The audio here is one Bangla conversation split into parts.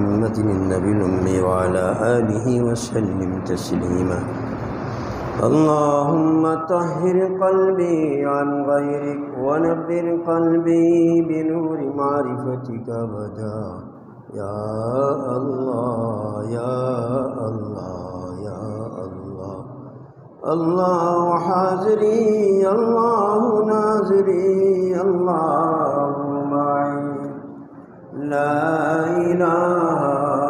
محمد النبي الأمي وعلى آله وسلم تسليما. اللهم طهر قلبي عن غيرك ونبر قلبي بنور معرفتك أبدا. يا الله يا الله يا الله. الله حاضري الله ناظري الله معي لا إله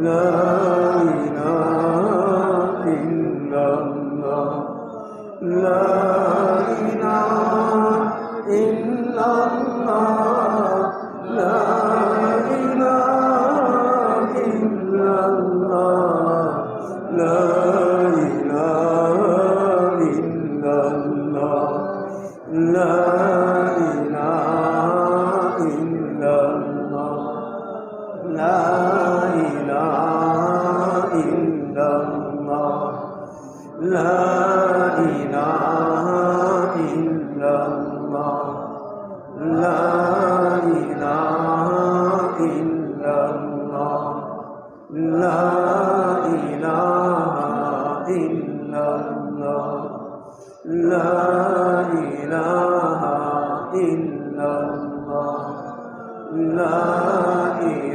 love. إله إلا الله لا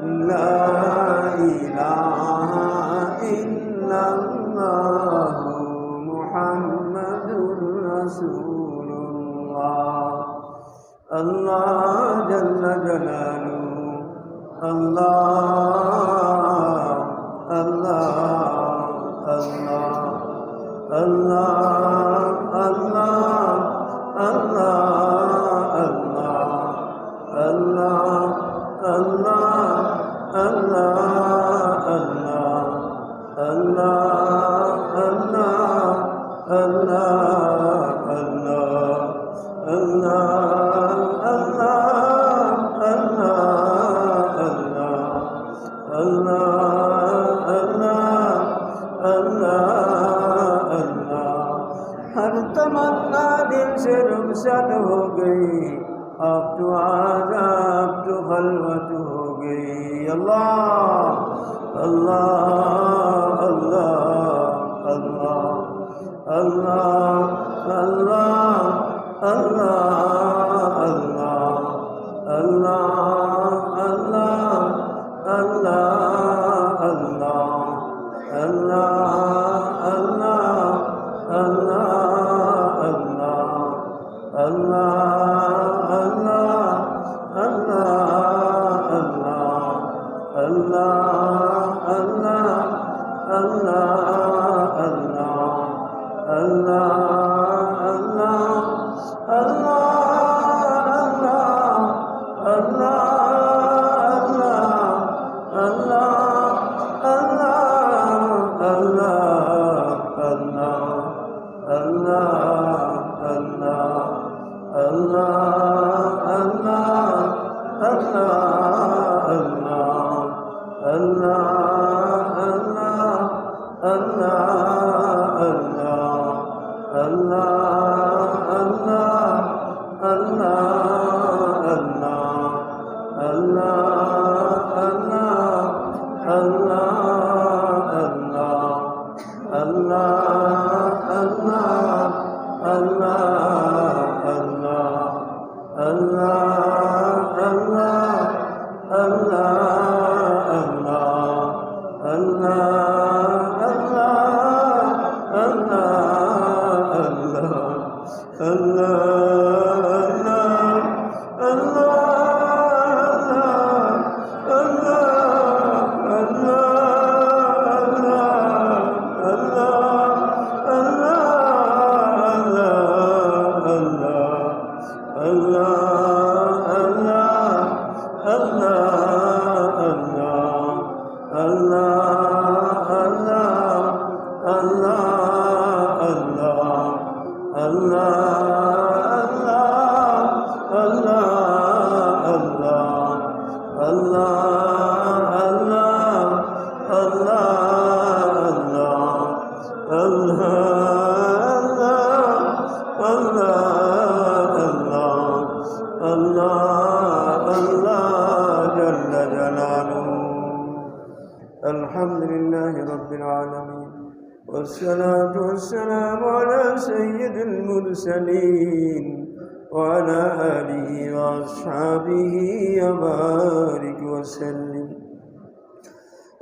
لا إله إلا الله محمد رسول الله الله جل جلاله الله الله الله الله الله الله खलवत हो गई अब तो आजाब तो खलवत हो गई अल्लाह अल्लाह अल्लाह अल्लाह अल्लाह अल्लाह अल्लाह Allah Allah Allah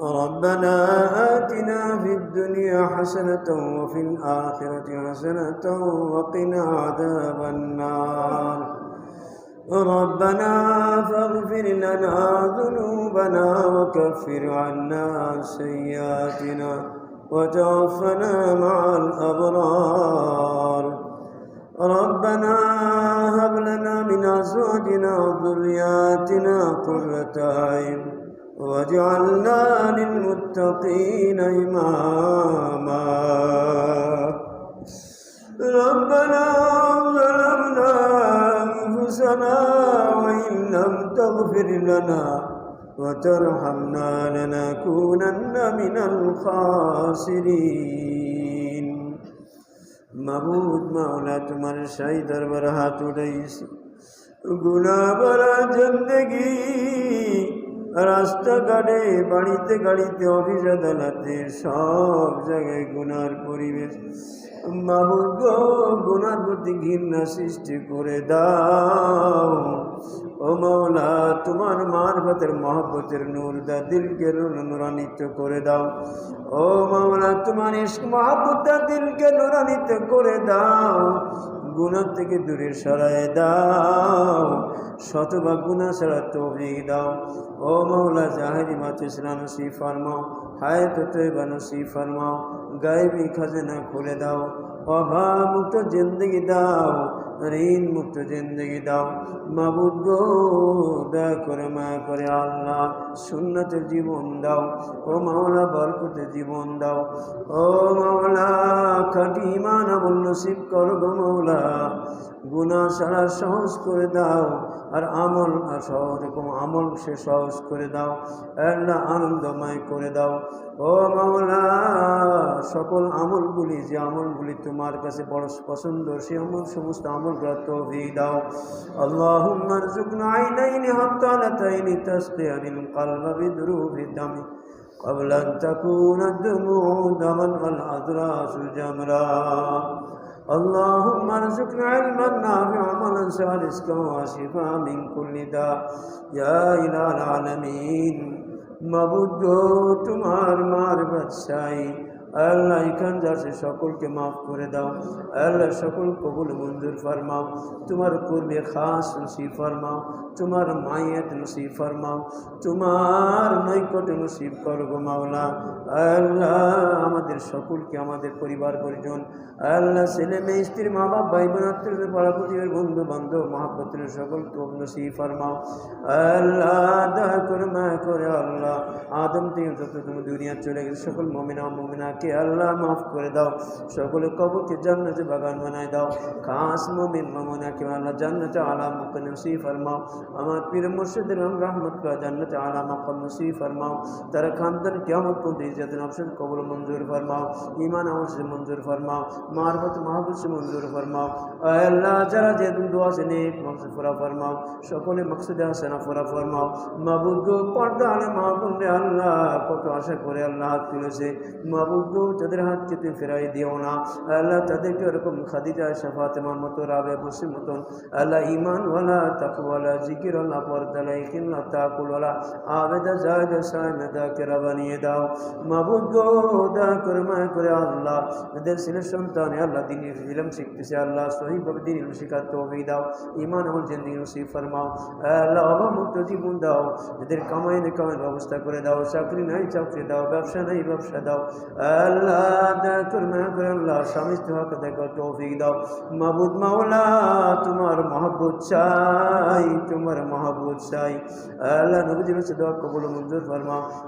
ربنا آتنا في الدنيا حسنة وفي الآخرة حسنة وقنا عذاب النار. ربنا فاغفر لنا ذنوبنا وكفر عنا سيئاتنا وتوفنا مع الأبرار. ربنا هب لنا من أزواجنا وذرياتنا قرة أعين واجعلنا للمتقين إماما. ربنا ظلمنا أنفسنا وإن لم تغفر لنا وترحمنا لنكونن من الخاسرين. মাবুদ মাওলা, তোমার সাই দরবার হাত উঠাইছি। গুণা ভরা জিন্দগি, রাস্তাঘাটে, বাড়িতে গাড়িতে, অফিস আদালতে, সব জায়গায় গুনার পরিবেশ। মাবুদ গো গুনার প্রতি ঘৃণা সৃষ্টি করে দাও। ও মৌলা, তোমার মারফতের মহব্বতের নূর দা দিলকে নুরানিত করে দাও। ও মৌলা, তোমার ইস্ক মহব্বত দা দিলকে নুরানিত করে দাও। গুণা থেকে দূরে সরায় দাও। শতভাগ গুণা ছাড়া তৌফিক দাও। ও মৌলা, জাহেরি মাতিসরা নসি ফরমাও হায় তো তৈবা নসি ফরমাও, গায়েবী খাজানা খুলে দাও। অভাব মুক্ত জিন্দগি দাও। ঋণ মুক্ত জিন্দগি দাও। মাবুদ গো, দয়া করে মায়া করে আল্লাহ সুন্নতের জীবন দাও। ও মাওলা বরকতে জীবন দাও। ও মাওলা খাটি ইমান আমল নসিব কর গো মাওলা। গুণা সারা সহজ করে দাও আর আমল রকম আমল সে সহজ করে দাও। আল্লাহ আনন্দময় করে দাও। ও মাওলা, সকল আমলগুলি যে আমলগুলি তোমার কাছে বড় পছন্দ সে আমল, সমস্ত আমল اللهم ارزقنا عينين هطالتين عن القلب بدروب الدم. قبل أن تكون الدموع دما والأدراس جمرا اللهم ارزقنا علما نافعا وننسى رزقا وشفاء من كل داء. يا إله العالمين. مبدو تمار مار بادشاہی আল্লাহ এখান যাচ্ছে সকলকে মাফ করে দাও। আল্লাহ সকল কবুল মঞ্জুর ফরমাও। তোমার পূর্বে খাস নসিব ফরমাও। তোমার মায়ের নসিব ফরমাও। তোমার নৈকট নসিব করব মাওলা। আল্লাহ আমাদের সকলকে আমাদের পরিবার পরিজন। আল্লাহ ছেলে মেয়ে, স্ত্রী মা বাপ ভাই বোন আত্মীয় পাড়া প্রতিবের বন্ধু বান্ধব মহাপত্রের সকলকে নসিব ফরমাও। আল্লাহ দয়া করে মায়া করে আল্লাহ। আদম থেকে যত তুমি দুনিয়া চলে গেছে, সকল মমিনা মমিনাকে আল্লাহ মাফ করে দাও। সকলে কবরকে জান্নাতে বাগান বানায় দাও। খাস মমিন মমিনাকে আল্লাহ জান্নাতে আলা মক্কা নসি ফরমাও। আমার পীর মুর্শিদের রহমত কা জান্নাতে আলা মক্কা নসি ফরমাও। তারা খানদান কিয়ামত পর্যন্ত ইজ্জত নফসের কবর মঞ্জুর ফরমাও। ইমান আমল মঞ্জুর ফরমাও। মারফত মাহবুব সে মঞ্জুর ফরমাও। আল্লাহ, যারা যে দোয়া সে নেক মকসদ ফুরা ফরমাও। সকলে মকসদে হাসানা ফুরা ফরমাও। মাবুদ গো, পর্দা আলে মাহবুব আল্লাহ, কত আশা করে আল্লাহ তুলেছে। মাবুদ গো তাদের হাতকে তুই ফেরাই দিও না। আল্লাহ তাদেরকে ওরকম খাদিজা শাফাতেমার মতো রাবে বসির মতন। আল্লাহ ইমানওয়ালা তাকওয়ালা জিকিরওয়ালা পর্দালা, ইকিনলা তাকুলওয়ালা আবেদা জায়দা সায়মেদা কেরা বানিয়ে দাও। মাবুদ গো, দয়া করে মায়া করে আল্লাহ, এদের ছেলের সন্তান আল্লাহ দিন ইলম শিখতেছে, আল্লাহ সহিভাবে দিন ইলম শিখার তৌফিক দাও। ইমান আমল জিন্দিগি নসিব ফরমাও। আল্লাহ অভাবমুক্ত জীবন দাও, এদের কামাই নে কামাই ব্যবস্থা করে দাও, চাকরি নাই, চাকরি দাও, ব্যবসা নাই, ব্যবসা দাও। আল্লাহ করে দাও। মাওলা, তোমার তোমার চাই। আল্লাহ কবুল মঞ্জুর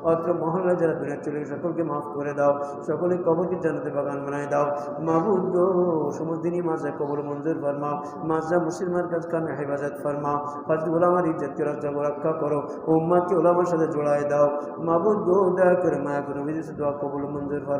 অত্র মহল্লা যারা দুনিয়া চলে সকলকে মাফ করে দাও। সকলে কবরকে জানাতে বাগান বানায় দাও। মাহবুদ গো, সমস্ত দিনই মাজা কবর মঞ্জুর ফরমাও। মাজা মুসলমান কাজ কামে হেফাজত ফরমাও। হজ গোলামার ইজ্জতকে রক্ষা রক্ষা করো। উম্মাদকে ওলামার সাথে জোড়ায় দাও। মাহবুদ গো, দয়া করে মায়া করে দোয়া কবুল ও